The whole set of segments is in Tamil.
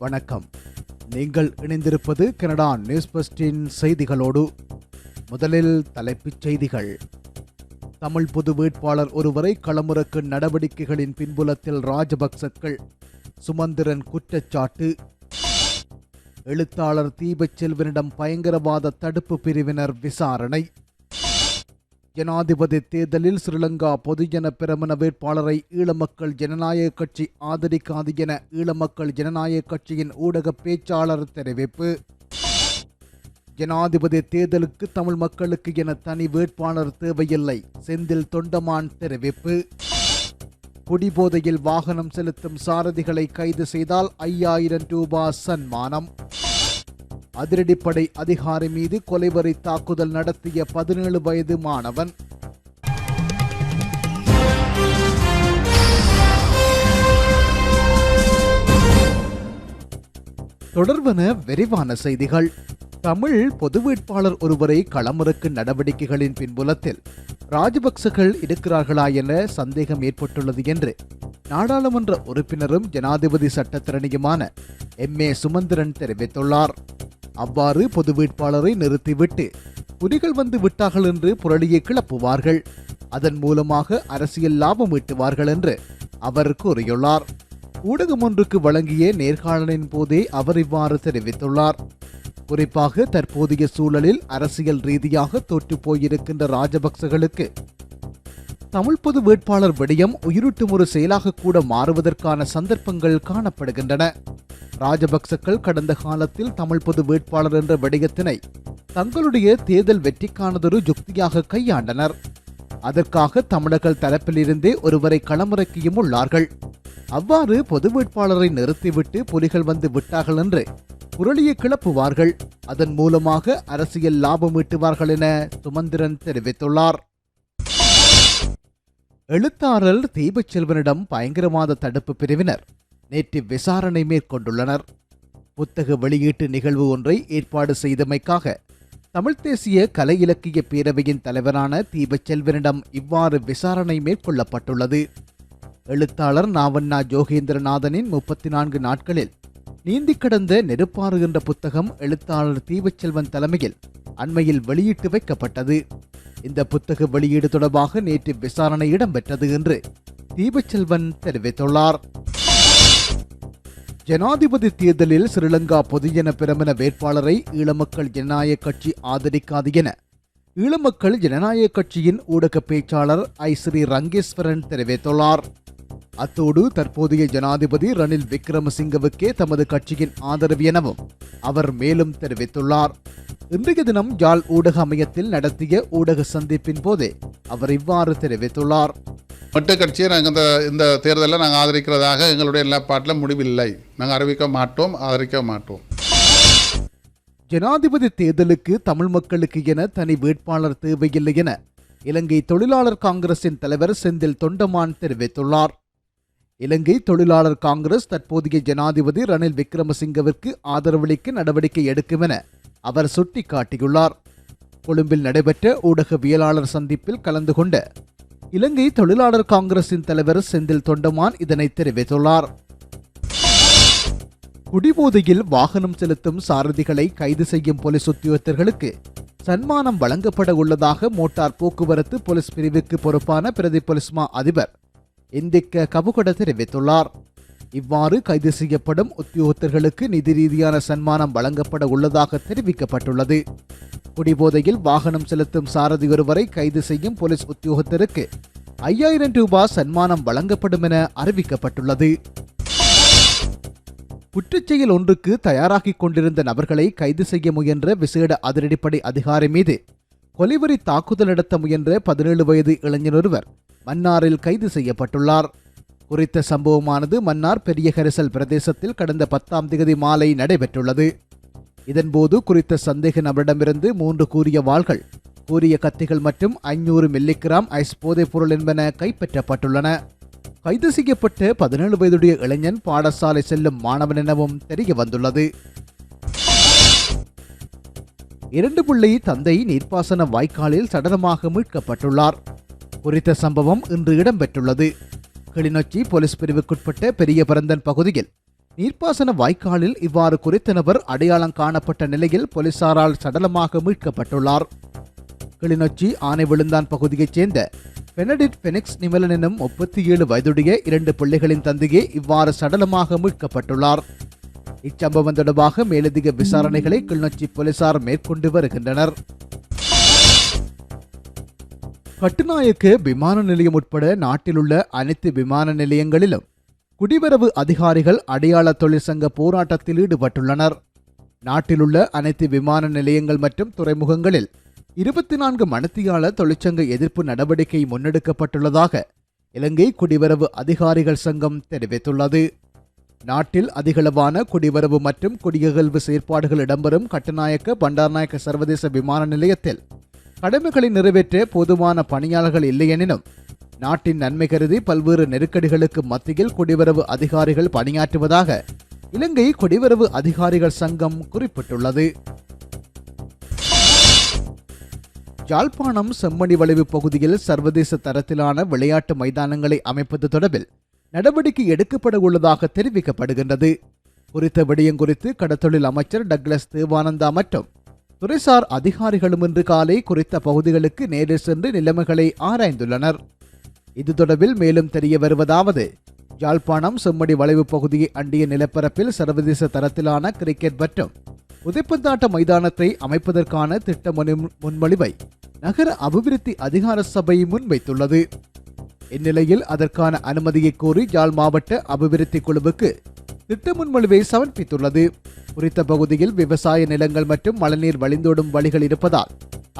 வணக்கம். நீங்கள் இணைந்திருப்பது கனடா நியூஸ் பஸ்டின் செய்திகளோடு. முதலில் தலைப்புச் செய்திகள். தமிழ் பொது வேட்பாளர் ஒருவரை களமுறக்கும் நடவடிக்கைகளின் பின்புலத்தில் ராஜபக்சக்கள் சுமந்திரன் குற்றச்சாட்டு. எழுத்தாளர் தீபச் செல்வனிடம் பயங்கரவாத தடுப்பு பிரிவினர் விசாரணை. ஜனாதிபதி தேர்தலில் ஸ்ரீலங்கா பொதுஜன பிரமண வேட்பாளரை ஈழமக்கள் ஜனநாயக கட்சி ஆதரிக்காது என ஈழமக்கள் ஜனநாயக கட்சியின் ஊடக பேச்சாளர் தெரிவிப்பு. ஜனாதிபதி தேர்தலுக்கு தமிழ் மக்களுக்கு என தனி வேட்பாளர் தேவையில்லை செந்தில் தொண்டமான் தெரிவிப்பு. குடிபோதையில் வாகனம் செலுத்தும் சாரதிகளை கைது செய்தால் ஐயாயிரம் ரூபாய் சன்மானம். அதிரடிப்படை அதிகாரி மீது கொலைவரி தாக்குதல் நடத்திய பதினேழு வயது மாணவன். தொடர்வன விரிவான செய்திகள். தமிழ் பொது வேட்பாளர் ஒருவரை களமிறக்கும் நடவடிக்கைகளின் பின்புலத்தில் ராஜபக்சகள் இருக்கிறார்களா என சந்தேகம் ஏற்பட்டுள்ளது என்று நாடாளுமன்ற உறுப்பினரும் ஜனாதிபதி சட்டத்திறனியுமான எம் ஏ சுமந்திரன் தெரிவித்துள்ளார். அவ்வாறு பொது வேட்பாளரை நிறுத்திவிட்டு புலிகள் வந்து விட்டார்கள் என்று புரளியை கிளப்புவார்கள். அதன் மூலமாக அரசியல் லாபம் ஈட்டுவார்கள் என்று அவர் கூறியுள்ளார். ஊடகம் ஒன்றுக்கு வழங்கிய நேர்காணலின் போதே அவர் இவ்வாறு தெரிவித்துள்ளார். குறிப்பாக தற்போதைய சூழலில் அரசியல் ரீதியாக தோற்று போயிருக்கின்ற ராஜபக்சகளுக்கு தமிழ் பொது வேட்பாளர் விடயம் உயிரூட்டும் ஒரு செயலாக கூட மாறுவதற்கான சந்தர்ப்பங்கள் காணப்படுகின்றன. ராஜபக்சக்கள் கடந்த காலத்தில் தமிழ் பொது வேட்பாளர் என்ற விடயத்தினை தங்களுடைய தேர்தல் வெற்றிக்கானதொரு யுக்தியாக கையாண்டனர். அதற்காக தமிழர்கள் தரப்பிலிருந்தே ஒருவரை களமிறக்கியும் உள்ளார்கள். அவ்வாறு பொது வேட்பாளரை நிறுத்திவிட்டு புலிகள் வந்து விட்டார்கள் என்று புரளியை கிளப்புவார்கள். அதன் மூலமாக அரசியல் லாபம் ஈட்டுவார்கள் என சுமந்திரன் தெரிவித்துள்ளார். எழுத்தாளர் தீபச் செல்வனிடம் பயங்கரவாத தடுப்பு பிரிவினர் நேற்று விசாரணை மேற்கொண்டுள்ளனர். புத்தக வெளியீட்டு நிகழ்வு ஒன்றை ஏற்பாடு செய்தமைக்காக தமிழ்த் தேசிய கலை இலக்கிய பேரவையின் தலைவரான தீபச் செல்வனிடம் இவ்வாறு விசாரணை மேற்கொள்ளப்பட்டுள்ளது. எழுத்தாளர் நாவண்ணா ஜோகேந்திரநாதனின் முப்பத்தி நான்கு நாட்களில் நீந்தி கடந்த நெருப்பாறு என்ற புத்தகம் எழுத்தாளர் தீபச் செல்வன் தலைமையில் அண்மையில் வெளியிட்டு வைக்கப்பட்டது. இந்த புத்தக வெளியீடு தொடர்பாக நேற்று விசாரணை இடம்பெற்றது என்று தீபச்செல்வன் தெரிவித்துள்ளார். ஜனாதிபதி தேர்தலில் ஸ்ரீலங்கா பொதுஜன பிரமண வேட்பாளரை ஈழமக்கள் ஜனநாயக கட்சி ஆதரிக்காது என ஈழமக்கள் ஜனநாயக கட்சியின் ஊடக பேச்சாளர் ஐ. ஸ்ரீ. ரங்கேஸ்வரன் தெரிவித்துள்ளார். அத்தோடு தற்போதைய ஜனாதிபதி ரணில் விக்ரமசிங்கவுக்கே தமது கட்சியின் ஆதரவு எனவும் அவர் மேலும் தெரிவித்துள்ளார். இன்றைய தினம் யாழ் ஊடக அமையத்தில் நடத்திய ஊடக சந்திப்பின் போதே அவர் இவ்வாறு தெரிவித்துள்ளார். மொட்டை கட்சியை நாங்கள் இந்த இந்த தேர்தலில் நாங்கள் ஆதரிக்கிறதாக எங்களுடைய நிலப்பாட்டில் முடிவில்லை. நாங்கள் அறிவிக்க மாட்டோம் ஆதரிக்க மாட்டோம். ஜனாதிபதி தேர்தலுக்கு தமிழ் மக்களுக்கு என தனி வேட்பாளர் தேவையில்லை என இலங்கை தொழிலாளர் காங்கிரசின் தலைவர் செந்தில் தொண்டமான் தெரிவித்துள்ளார். இலங்கை தொழிலாளர் காங்கிரஸ் தற்போதைய ஜனாதிபதி ரணில் விக்ரமசிங்கவிற்கு ஆதரவளிக்க நடவடிக்கை எடுக்கும் என அவர் சுட்டிக்காட்டியுள்ளார். கொழும்பில் நடைபெற்ற ஊடகவியலாளர் சந்திப்பில் கலந்து கொண்ட இலங்கை தொழிலாளர் காங்கிரசின் தலைவர் செந்தில் தொண்டமான் இதனை தெரிவித்துள்ளார். குடிபோதையில் வாகனம் செலுத்தும் சாரதிகளை கைது செய்யும் போலீஸ் உத்தியோகத்தர்களுக்கு சன்மானம் வழங்கப்பட உள்ளதாக மோட்டார் போக்குவரத்து போலீஸ் பிரிவுக்கு பொறுப்பான பிரதி பொலிஸ்மா அதிபர் இந்திக்க கபுகட தெரிவித்துள்ளார். இவ்வாறு கைது செய்யப்படும் உத்தியோகத்தர்களுக்கு நிதி ரீதியான சன்மானம் வழங்கப்பட உள்ளதாக தெரிவிக்கப்பட்டுள்ளது. குடிபோதையில் வாகனம் செலுத்தும் சாரதி ஒருவரை கைது செய்யும் போலீஸ் உத்தியோகத்தருக்கு ஐயாயிரம் ரூபாய் சன்மானம் வழங்கப்படும் என அறிவிக்கப்பட்டுள்ளது. குற்றச்செயல் ஒன்றுக்கு தயாராகிக் கொண்டிருந்த நபர்களை கைது செய்ய முயன்ற விசேட அதிரடிப்படை அதிகாரி மீது கொலைவரி தாக்குதல் நடத்த முயன்ற பதினேழு வயது இளைஞர் ஒருவர் மன்னாரில் கைது செய்யப்பட்டுள்ளார். குறித்த சம்பவமானது மன்னார் பெரிய கரிசல் பிரதேசத்தில் கடந்த பத்தாம் திகதி மாலை நடைபெற்றுள்ளது. இதன்போது குறித்த சந்தேக நபரிடமிருந்து மூன்று கூறிய வாள்கள் கூறிய கத்திகள் மற்றும் ஐநூறு மில்லிகிராம் ஐஸ் போதைப் பொருள் என்பன கைப்பற்றப்பட்டுள்ளன. கைது செய்யப்பட்ட பதினேழு வயதுடைய இளைஞன் பாடசாலை செல்லும் மாணவன் எனவும் தெரிய வந்துள்ளது. இரண்டு பிள்ளை தந்தை நீர்ப்பாசன வாய்க்காலில் சடலமாக மீட்கப்பட்டுள்ளார். குறித்த சம்பவம் இன்று இடம்பெற்றுள்ளது. கிளிநொச்சி போலீஸ் பிரிவுக்குட்பட்ட பெரிய பரந்தன் பகுதியில் நீர்ப்பாசன வாய்க்காலில் இவ்வாறு குறித்த நபர் அடையாளம் காணப்பட்ட நிலையில் போலீசாரால் சடலமாக மீட்கப்பட்டுள்ளார். கிளிநொச்சி ஆனை விழுந்தான் பகுதியைச் சேர்ந்த பெனடிட் பெனிக்ஸ் நிமலன் எனும் முப்பத்தி ஏழு வயதுடைய இரண்டு பிள்ளைகளின் தந்தையே இவ்வாறு சடலமாக மீட்கப்பட்டுள்ளார். இச்சம்பவம் தொடர்பாக மேலதிக விசாரணைகளை கிளிநொச்சி போலீசார் மேற்கொண்டு வருகின்றனர். கட்டுநாயக்க விமான நிலையம் உட்பட நாட்டிலுள்ள அனைத்து விமான நிலையங்களிலும் குடிவரவு அதிகாரிகள் அடையாள தொழிற்சங்க போராட்டத்தில் ஈடுபட்டுள்ளனர். நாட்டிலுள்ள அனைத்து விமான நிலையங்கள் மற்றும் துறைமுகங்களில் இருபத்தி நான்கு மணித்தியால தொழிற்சங்க எதிர்ப்பு நடவடிக்கை முன்னெடுக்கப்பட்டுள்ளதாக இலங்கை குடிவரவு அதிகாரிகள் சங்கம் தெரிவித்துள்ளது. நாட்டில் அதிகளவான குடிவரவு மற்றும் குடியகழ்வு செயற்பாடுகள் இடம்பெறும் கட்டுநாயக்க பண்டார்நாயக்க சர்வதேச விமான நிலையத்தில் கடமைகளை நிறைவேற்ற போதுமான பணியாளர்கள் இல்லையெனினும் நாட்டின் நன்மை கருதி பல்வேறு நெருக்கடிகளுக்கு மத்தியில் குடிவரவு அதிகாரிகள் பணியாற்றுவதாக இலங்கை குடிவரவு அதிகாரிகள் சங்கம் குறிப்பிட்டுள்ளது. யாழ்ப்பாணம் செம்மணி வளைவு பகுதியில் சர்வதேச தரத்திலான விளையாட்டு மைதானங்களை அமைப்பது தொடர்பில் நடவடிக்கை எடுக்கப்பட உள்ளதாக தெரிவிக்கப்படுகின்றது. குறித்த விடயம் குறித்து கடத்தொழில் அமைச்சர் டக்ளஸ் தேவானந்தா மற்றும் துறைசார் அதிகாரிகளும் இன்று காலை குறித்த பகுதிகளுக்கு நேரில் சென்று நிலைமைகளை ஆராய்ந்துள்ளனர். இது தொடர்பில் மேலும் தெரிய வருவதாவது யாழ்ப்பாணம் செம்மடி வளைவு பகுதியை அண்டிய நிலப்பரப்பில் சர்வதேச தரத்திலான கிரிக்கெட் மற்றும் உதைப்பந்தாட்ட மைதானத்தை அமைப்பதற்கான திட்ட முன்மொழிவை நகர அபிவிருத்தி அதிகார சபை முன்வைத்துள்ளது. இந்நிலையில் அதற்கான அனுமதியை கோரி யாழ் மாவட்ட அபிவிருத்தி குழுவுக்கு திட்ட முன்மொழிவை சமர்ப்பித்துள்ளது. குறித்த பகுதியில் விவசாய நிலங்கள் மற்றும் மழைநீர் வழிந்தோடும் வழிகள் இருப்பதால்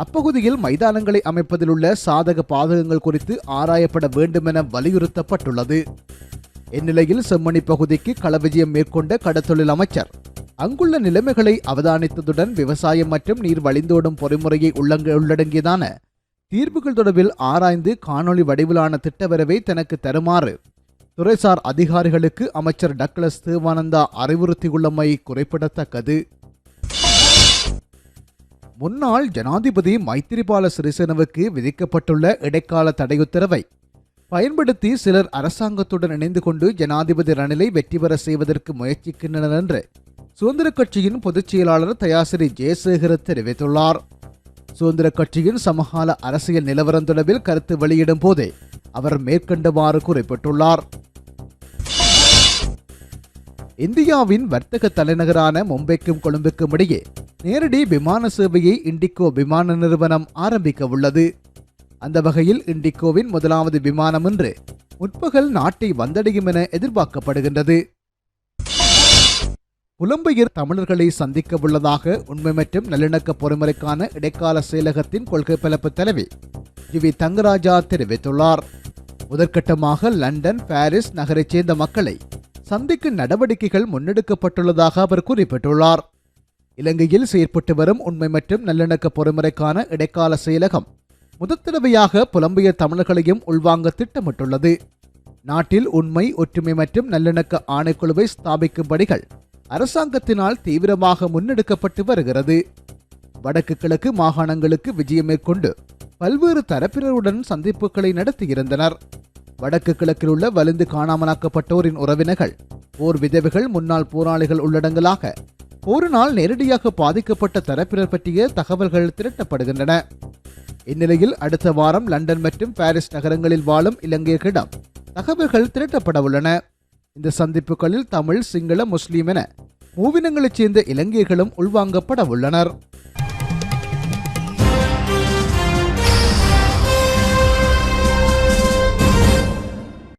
அப்பகுதியில் மைதானங்களை அமைப்பதில் உள்ள சாதக பாதகங்கள் குறித்து ஆராயப்பட வேண்டுமென வலியுறுத்தப்பட்டுள்ளது. இந்நிலையில் செம்மணி பகுதிக்கு களவிஜயம் மேற்கொண்ட கடத்தொழில் அமைச்சர் அங்குள்ள நிலைமைகளை அவதானித்ததுடன் விவசாயம் மற்றும் நீர் வழிந்தோடும் பொறிமுறையை உள்ளங்க உள்ளடங்கியதான தீர்வுகள் தொடர்பில் ஆராய்ந்து காணொளி வடிவிலான திட்டவரவை தனக்கு தருமாறு துறைசார் அதிகாரிகளுக்கு அமைச்சர் டக்ளஸ் தேவானந்தா அறிவுறுத்தியுள்ளமை குறிப்பிடத்தக்கது. முன்னாள் ஜனாதிபதி மைத்திரிபால சிறிசேனவுக்கு விதிக்கப்பட்டுள்ள இடைக்கால தடையுத்தரவை பயன்படுத்தி சிலர் அரசாங்கத்துடன் இணைந்து கொண்டு ஜனாதிபதி ரணிலை வெற்றி பெற செய்வதற்கு முயற்சிக்கின்றனர் என்று சுதந்திர கட்சியின் பொதுச் செயலாளர் தயாசிரி ஜெயசேகர தெரிவித்துள்ளார். சுதந்திர கட்சியின் சமகால அரசியல் நிலவரம் தொடர்பில் கருத்து வெளியிடும் போதே அவர் மேற்கண்டவாறு குறிப்பிட்டுள்ளார். இந்தியாவின் வர்த்தக தலைநகரான மும்பைக்கும் கொழும்புக்கும் இடையே நேரடி விமான சேவையை இண்டிகோ விமான நிறுவனம் ஆரம்பிக்க உள்ளது. அந்த வகையில் இண்டிகோவின் முதலாவது விமானம் இன்று முற்பகல் நாட்டை வந்தடையும் என எதிர்பார்க்கப்படுகின்றது. புலம்பெயர் தமிழர்களை சந்திக்க உள்ளதாக உண்மை மற்றும் நல்லிணக்க பொறுமுறைக்கான இடைக்கால செயலகத்தின் கொள்கை பரப்பு தலைவி ஜி தங்கராஜா தெரிவித்துள்ளார். முதற்கட்டமாக லண்டன் பாரிஸ் நகரைச் சேர்ந்த மக்களை சந்திக்கும் நடவடிக்கைகள் முன்னெடுக்கப்பட்டுள்ளதாக அவர் குறிப்பிட்டுள்ளார். இலங்கையில் செயற்பட்டு வரும் உண்மை மற்றும் நல்லிணக்க பொறுமுறைக்கான இடைக்கால செயலகம் முதற்தடவையாக புலம்பெயர் தமிழர்களையும் உள்வாங்க திட்டமிட்டுள்ளது. நாட்டில் உண்மை ஒற்றுமை மற்றும் நல்லிணக்க ஆணைக்குழுவை ஸ்தாபிக்கும் பணிகள் அரசாங்கத்தினால் தீவிரமாக முன்னெடுக்கப்பட்டு வருகிறது. வடக்கு கிழக்கு மாகாணங்களுக்கு விஜயம் மேற்கொண்டு பல்வேறு தரப்பினருடன் சந்திப்புகளை நடத்தியிருந்தனர். வடக்கு கிழக்கில் உள்ள வலிந்து காணாமலாக்கப்பட்டோரின் உறவினர்கள் போர் விதவைகள் முன்னாள் போராளிகள் உள்ளடங்கலாக போரினால் நேரடியாக பாதிக்கப்பட்ட தரப்பினர் பற்றிய தகவல்கள் திரட்டப்படுகின்றன. இந்நிலையில் அடுத்த வாரம் லண்டன் மற்றும் பாரிஸ் நகரங்களில் வாழும் இலங்கையர்களிடம் தகவல்கள் திரட்டப்பட உள்ளன. இந்த சந்திப்புகளில் தமிழ் சிங்கள முஸ்லீம் என மூவினங்களைச் சேர்ந்த இலங்கையர்களும் உள்வாங்கப்பட உள்ளனர்.